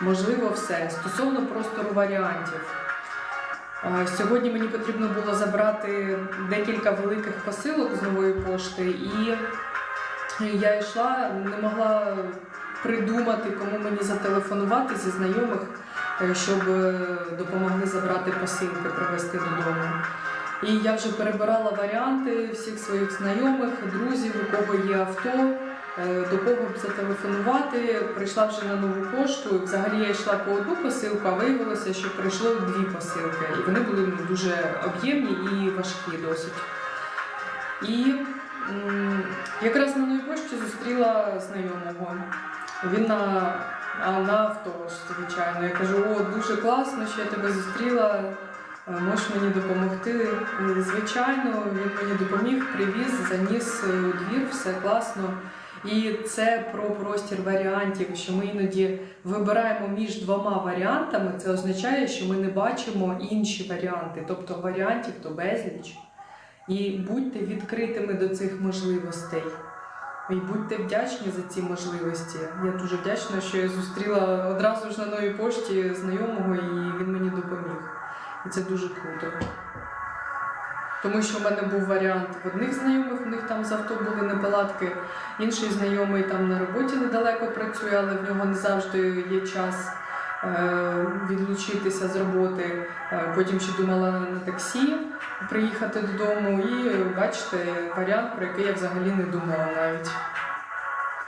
можливо все. Стосовно простору варіантів. Сьогодні мені потрібно було забрати декілька великих посилок з нової пошти, і я йшла, не могла придумати, кому мені зателефонувати зі знайомих, е, щоб е, допомогли забрати посилки, привезти додому. І я вже перебирала варіанти всіх своїх знайомих, друзів, у кого є авто, до кого б зателефонувати. Прийшла вже на нову пошту. Взагалі я йшла по одну посилку, а виявилося, що прийшло дві посилки. І вони були ну, дуже об'ємні і важкі досить. І якраз на новій пошті зустріла знайомого. Він на, на авто, звичайно. Я кажу, о, дуже класно, що я тебе зустріла. Е, Можеш мені допомогти? Звичайно, він мені допоміг, привіз, заніс е, у двір, все класно. І це про простір варіантів, що ми іноді вибираємо між двома варіантами. Це означає, що ми не бачимо інші варіанти, тобто варіантів то безліч. І будьте відкритими до цих можливостей. І будьте вдячні за ці можливості. Я дуже вдячна, що я зустріла одразу ж на новій пошті знайомого, і він мені допоміг. І це дуже круто. Тому що в мене був варіант в одних знайомих, у них там з авто були неполадки, інший знайомий там на роботі недалеко працює, але в нього не завжди є час е, відлучитися з роботи. Е, Потім ще думала на таксі приїхати додому, і бачите, варіант, про який я взагалі не думала навіть.